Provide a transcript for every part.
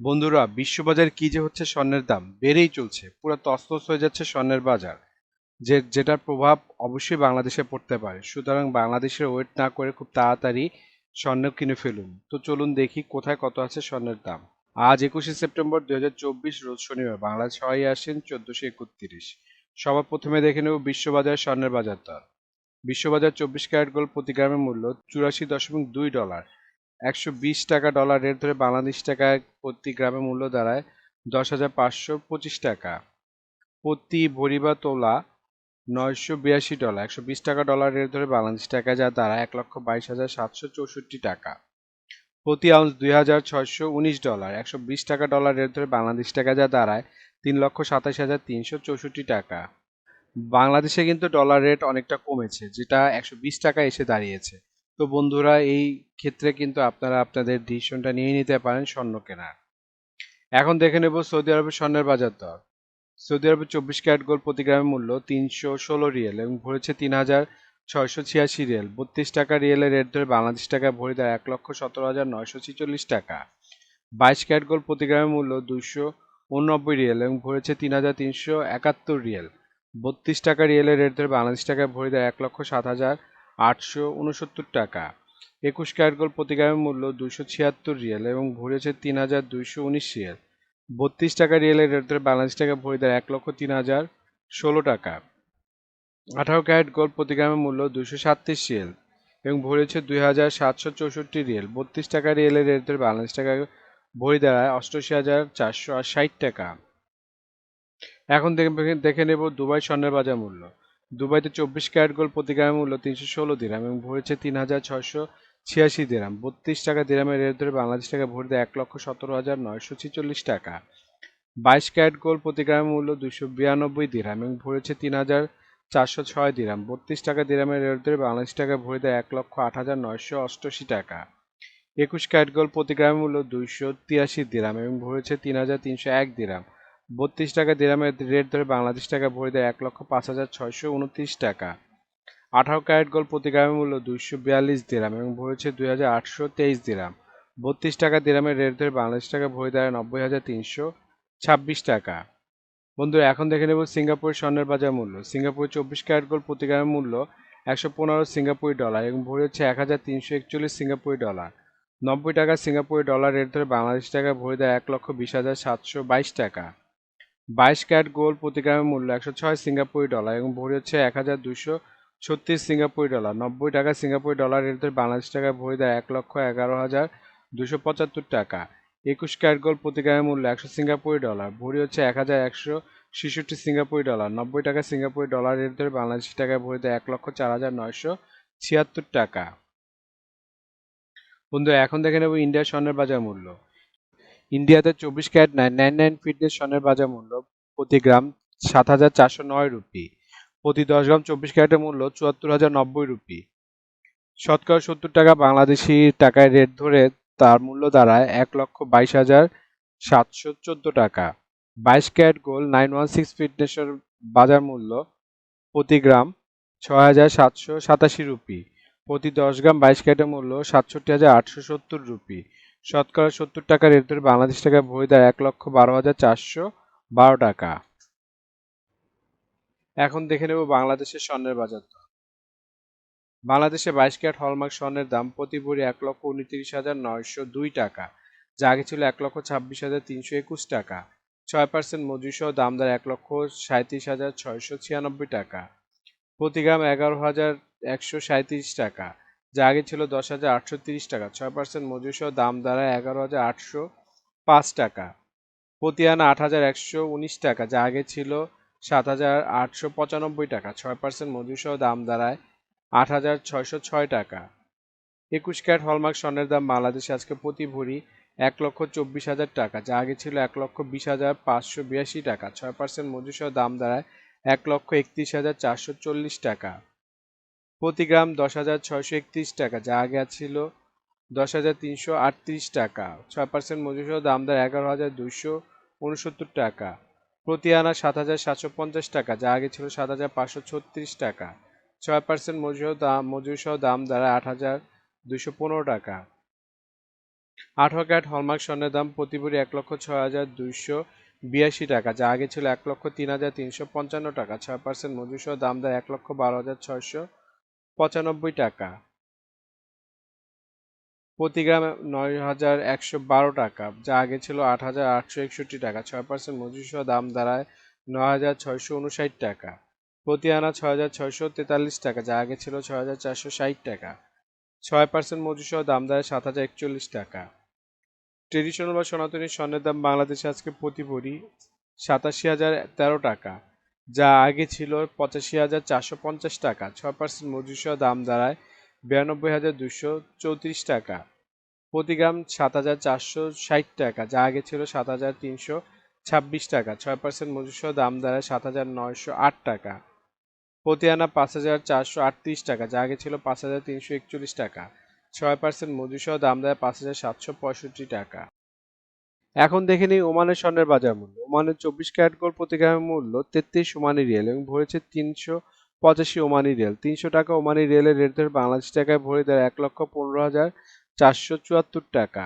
বন্ধুরা, বিশ্ববাজার কি যে হচ্ছে স্বর্ণের দাম বেড়েই চলছে। পুরো তছনছ হয়ে যাচ্ছে স্বর্ণের বাজার, যে যেটার প্রভাব অবশ্যই বাংলাদেশে পড়তে পারে। সুতরাং বাংলাদেশের ওয়েট না করে খুব তাড়াতাড়ি স্বর্ণ কিনে ফেলুন। তো চলুন দেখি কোথায় কত আছে স্বর্ণের দাম। আজ একুশে সেপ্টেম্বর দুই হাজার চব্বিশ, রোজ শনিবার, বাংলাদেশ ছয় আসেন চোদ্দশো একত্রিশ। সবার প্রথমে দেখে নেব বিশ্ববাজার স্বর্ণের বাজার দর। বিশ্ববাজার চব্বিশ ক্যারেট গোল্ড প্রতি গ্রামের মূল্য চুরাশি দশমিক দুই ডলার। একশো বিশ টাকা ডলার রেট ধরে বাংলাদেশ টাকায় প্রতি গ্রামে মূল্য দাঁড়ায় দশ হাজার পাঁচশো পঁচিশ টাকা। প্রতি ভরি বা তোলা নয়শো বিরাশি ডলার একশো বিশ টাকা ডলার রেট ধরে বাংলাদেশ টাকায় যা দাঁড়ায় এক লক্ষ বাইশ হাজার সাতশো চৌষট্টি টাকা। প্রতি আউন্স দুই হাজার ছয়শো উনিশ ডলার একশো বিশ টাকা ডলার রেট ধরে বাংলাদেশ টাকা যা দাঁড়ায় তিন লক্ষ সাতাশ হাজার তিনশো চৌষট্টি টাকা। বাংলাদেশে কিন্তু ডলার রেট অনেকটা কমেছে, যেটা একশো বিশ টাকা এসে দাঁড়িয়েছে। তো বন্ধুরা, এই ক্ষেত্রে কিন্তু আপনারা আপনাদের ডিসিশনটা নিয়ে নিতে পারেন স্বর্ণ কেনার। এখন দেখে নেব সৌদি আরবের স্বর্ণের বাজার দর। সৌদি আরবের চব্বিশ ক্যারেট গোল্ড প্রতি গ্রামের মূল্য তিনশো ষোলো রিয়েল এবং ভরেছে তিন হাজার ছয়শো ছিয়াশি রিয়েল। বত্রিশ টাকা রিয়েলের রেট ধরে বাংলাদেশ টাকায় ভরে দেয় এক লক্ষ সতেরো হাজার নয়শো ছিচল্লিশ টাকা। বাইশ ক্যারেট গোল্ড প্রতি গ্রামের মূল্য দুশো উননব্বই রিয়েল এবং ভরেছে তিন হাজার তিনশো একাত্তর রিয়েল। বত্রিশ টাকা রিয়েলের রেট ধরে বাংলাদেশ টাকায় ভরে দেয় এক লক্ষ সাত হাজার আটশো উনসত্তর টাকা। একুশ ক্যারেট গোল্ড প্রতি গ্রামের মূল্য দুশো ছিয়াত্তর রিয়েল এবং ভরেছে তিন হাজার দুইশো উনিশ রিয়েল। বত্রিশ টাকা রিয়েলের রেট ধরে বাংলাদেশ টাকা ভরে দেয় এক লক্ষ তিন হাজার ষোলো টাকা। আঠারো ক্যারেট গোল্ড প্রতি গ্রামের মূল্য দুশো সাতত্রিশ রিয়েল এবং ভরেছে দুই হাজার সাতশো চৌষট্টি রিয়েল। বত্রিশ টাকা রিয়েলের রেট ধরে বাংলাদেশ টাকা ভরে দাঁড়ায় অষ্টআশি হাজার চারশো ষাট টাকা। এখন দেখে দেখে নেব দুবাই স্বর্ণের বাজার মূল্য। দুবাইতে চব্বিশ ক্যারেট গোল্ড প্রতি গ্রামের মূল্য তিনশো ষোলো দিরাম এবং ভরেছে তিন হাজার ছয়শো ছিয়াশি দিরাম, বত্রিশ টাকা দিরামের রেট ধরে বাংলাদেশ টাকা ভরে দেয় এক লক্ষ সতেরো হাজার নয়শো ছিচল্লিশ টাকা। বাইশ ক্যারেট গোল্ড প্রতি গ্রামের মূল্য দুশো বিরানব্বই দিরাম এবং ভরেছে তিন হাজার চারশো ছয় দিরাম, বত্রিশ টাকা দিরামের রেট ধরে বাংলাদেশ টাকা ভরে দেয় এক লক্ষ আট হাজার নয়শো অষ্টআশি টাকা। একুশ ক্যারেট গোল্ড প্রতি গ্রামের মূল্য দুইশো তিরাশি দিরাম এবং ভরেছে তিন হাজার তিনশো এক দিরাম বত্রিশ টাকা দিরামের রেট ধরে বাংলাদেশ টাকা ভরে দেয় এক লক্ষ পাঁচ হাজার ছয়শো উনত্রিশ টাকা। আঠারো ক্যারেট গোল্ড প্রতি গ্রামের মূল্য দুইশো বিয়াল্লিশ দিরাম এবং ভরেছে দুই হাজার আটশো তেইশ দিরাম। বত্রিশ টাকা দিরামের রেট ধরে বাংলাদেশ টাকা ভরে দেয় নব্বই হাজার তিনশো ছাব্বিশ টাকা। বন্ধু এখন দেখে নেব সিঙ্গাপুরের স্বর্ণের বাজার মূল্য। সিঙ্গাপুরের চব্বিশ ক্যারেট গোল্ড প্রতি গ্রামের মূল্য একশো পনেরো সিঙ্গাপুরি ডলার এবং ভরেছে এক হাজার তিনশো একচল্লিশ সিঙ্গাপুরি ডলার। নব্বই টাকা সিঙ্গাপুরি ডলার রেট ধরে বাংলাদেশ টাকা ভরে দেয় এক লক্ষ বিশ হাজার সাতশো বাইশ টাকা। বাইশ ক্যারেট গোল্ড প্রতি গ্রামের মূল্য একশো ছয় সিঙ্গাপুরি ডলার এবং ভরি হচ্ছে এক হাজার দুশো ছত্রিশ সিঙ্গাপুরি ডলার। নব্বই টাকা সিঙ্গাপুরি ডলার রেট বাংলাদেশ টাকায় ভরি দেয় এক লক্ষ এগারো হাজার দুশো পঁচাত্তর টাকা। একুশ ক্যারেট গোল্ড প্রতি গ্রামের মূল্য একশো সিঙ্গাপুরি ডলার, ভরি হচ্ছে এক হাজার একশো ছেষট্টি সিঙ্গাপুরি ডলার। নব্বই টাকা সিঙ্গাপুরি ডলার রেট ধরে বাংলাদেশ টাকায় ভরি দেয় এক লক্ষ চার হাজার নয়শো ছিয়াত্তর টাকা। বন্ধু, এখন দেখে নেব ইন্ডিয়ার স্বর্ণের বাজার মূল্য। ইন্ডিয়াতে চব্বিশ carat nine nine nine fitness স্বর্ণের বাজার মূল্য প্রতি গ্রাম সাত হাজার চারশো নয় রুপি। প্রতি দশ গ্রাম চব্বিশ ক্যারেটের মূল্য চুয়াত্তর হাজার নব্বই রুপি। শতকরা সত্তর টাকা বাংলাদেশি টাকায় রেট ধরে তার মূল্য দাঁড়ায় এক লক্ষ বাইশ হাজার সাতশো চোদ্দ টাকা। বাইশ carat gold nine one six ফিটনেসের বাজার মূল্য প্রতি গ্রাম ছয় হাজার সাতশো সাতাশি রুপি। প্রতি দশ গ্রাম বাইশ ক্যারেটের মূল্য সাতষট্টি হাজার আটশো সত্তর রুপি। শতকরা সত্তর টাকা রেট ধরে বাংলাদেশ টাকা দেয় এক লক্ষ বারো হাজার চারশো বারো টাকা। এখন দেখে নেব বাংলাদেশের স্বর্ণের বাজার দর। বাংলাদেশে বাইশ ক্যারেট হলমার্ক স্বর্ণের দাম প্রতি ভরি এক লক্ষ উনত্রিশ হাজার নয়শো দুই টাকা। যা আগে ছিল এক লক্ষ ছাব্বিশ হাজার তিনশো একুশ টাকা। ছয় পার্সেন্ট মজুরিসহ দাম দাঁড় এক লক্ষ সাঁত্রিশ হাজার ছয়শো ছিয়ানব্বই টাকা। প্রতি গ্রাম এগারো হাজার একশো সাঁত্রিশ টাকা। যা আগে ছিল দশ হাজার আটশো তিরিশ টাকা। ছয় পার্সেন্ট মজুরিসহ দাম দাঁড়ায় এগারো হাজার আটশো পাঁচ টাকা। প্রতি আনা আট হাজার একশো উনিশ টাকা, যা আগে ছিল সাত হাজার আটশো পঁচানব্বই টাকা। ছয় পার্সেন্ট মজুরিসহ দাম দাঁড়ায় আট হাজার ছয়শো ছয় টাকা। একুশ ক্যারেট হলমার্ক স্বর্ণের দাম বাংলাদেশে আজকে প্রতি ভরি এক লক্ষ চব্বিশ হাজার টাকা, যা আগে ছিল এক লক্ষ বিশ হাজার পাঁচশো বিরাশি টাকা। ছয় পার্সেন্ট মজুরিসহ দাম দাঁড়ায় এক লক্ষ একত্রিশ হাজার চারশো চল্লিশ টাকা। প্রতি গ্রাম দশ হাজার ছয়শো একত্রিশ টাকা, যা আগে ছিল দশ হাজার তিনশো আটত্রিশ টাকা। ছয় পার্সেন্ট মজুরিসহ দাম দাঁড়ায় এগারো হাজার দুইশো উনসত্তর টাকা। প্রতি আনা সাত হাজার সাতশো পঞ্চাশ টাকা, যা আগে ছিল সাত হাজার পাঁচশো ছত্রিশ টাকা। ছয় পার্সেন্ট মজুরি দাম মজুরি সহ দাম দাঁড়ায় আট হাজার দুশো পনেরো টাকা। আঠারো ক্যারেট হলমার্ক স্বর্ণের দাম প্রতি ভরি এক লক্ষ ছয় হাজার দুইশো বিরাশি টাকা, যা আগে ছিল এক লক্ষ তিন হাজার তিনশো পঞ্চান্ন টাকা। ছয় পার্সেন্ট মজুর সহ দাম দেয় এক লক্ষ বারো হাজার ছয়শো পঁচানব্বই টাকা। প্রতি গ্রামে নয় হাজার একশো বারো টাকা, যা আগে ছিল আট হাজার আটশো একষট্টি টাকা। ছয় পার্সেন্ট মজুর দাম দাঁড়ায় নয় হাজার ছয়শো উনষাট টাকা। প্রতি আনা ছয় হাজার ছয়শো তেতাল্লিশ টাকা, যা আগে ছিল ছয় হাজার চারশো ষাট টাকা। ছয় পার্সেন্ট মজুর দাম দাঁড়ায় সাত হাজার একচল্লিশ টাকা। ট্রেডিশনাল বা সনাতনী স্বর্ণের দাম বাংলাদেশে আজকে প্রতি ভরি সাতাশি হাজার তেরো টাকা। যা আগে ছিল পঁচাশি হাজার চারশো পঞ্চাশ টাকা। ছয় পার্সেন্ট মজুর সহ দাম দাঁড়ায় বিরানব্বই হাজার দুশো চৌত্রিশ টাকা। প্রতি গ্রাম সাত হাজার চারশো ষাট টাকা, যা আগে ছিল সাত হাজার তিনশো ছাব্বিশ টাকা। ছয় পার্সেন্ট মজুর সহ দাম দাঁড়ায় সাত হাজার নয়শো আট টাকা। প্রতি আনা পাঁচ হাজার চারশো আটত্রিশ টাকা, যা আগে ছিল পাঁচ হাজার তিনশো একচল্লিশ টাকা। ছয় পার্সেন্ট মজুর সহ দাম দেয় পাঁচ হাজার সাতশো পঁয়ষট্টি টাকা। এখন দেখে নিই ওমানের স্বর্ণের বাজার মূল্য। ওমানের চব্বিশ ক্যারেট গোল্ড প্রতি গ্রামের মূল্য তেত্রিশ ওমানি রিয়েল এবং ভরেছে তিনশো পঁচাশি ওমানি রিয়েল। তিনশো টাকা ওমানি রিয়েলের রেট ধরে বাংলাদেশ টাকায় ভরে দেয় এক লক্ষ পনেরো হাজার চারশো চুয়াত্তর টাকা।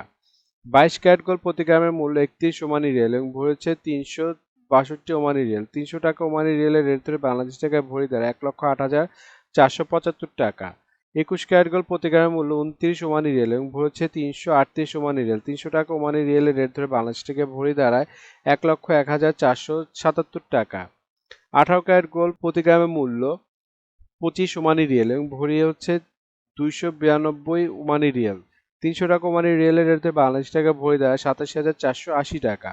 বাইশ ক্যারেট গোল্ড প্রতি গ্রামের মূল্য একত্রিশ ওমানি রিয়েল এবং ভরেছে তিনশো বাষট্টি ওমানি রিয়েল। তিনশো টাকা ওমানি রিয়েলের রেট ধরে বাংলাদেশ টাকায় ভরে দেয় এক লক্ষ আট হাজার চারশো পঁচাত্তর টাকা। একুশ ক্যারেট গোল্ড প্রতি গ্রামের মূল্য উনত্রিশ ওমানি রিয়েল এবং ভরেছে তিনশো আটত্রিশ ওমানি রিয়েল। তিনশো টাকা ওমানি রিয়েলের রেট ধরে বাংলাদেশ থেকে ভরে দাঁড়ায় এক লক্ষ এক হাজার চারশো সাতাত্তর টাকা। আঠারো ক্যারেট গোল্ড প্রতি গ্রামের মূল্য পঁচিশ ওমানি রিয়েল এবং ভরি হচ্ছে দুইশো বিরানব্বই ওমানি রিয়েল। তিনশো টাকা ওমানি রিয়েলের রেট ধরে বাংলাদেশ টাকা ভরে দাঁড়ায় সাতাশি হাজার চারশো আশি টাকা।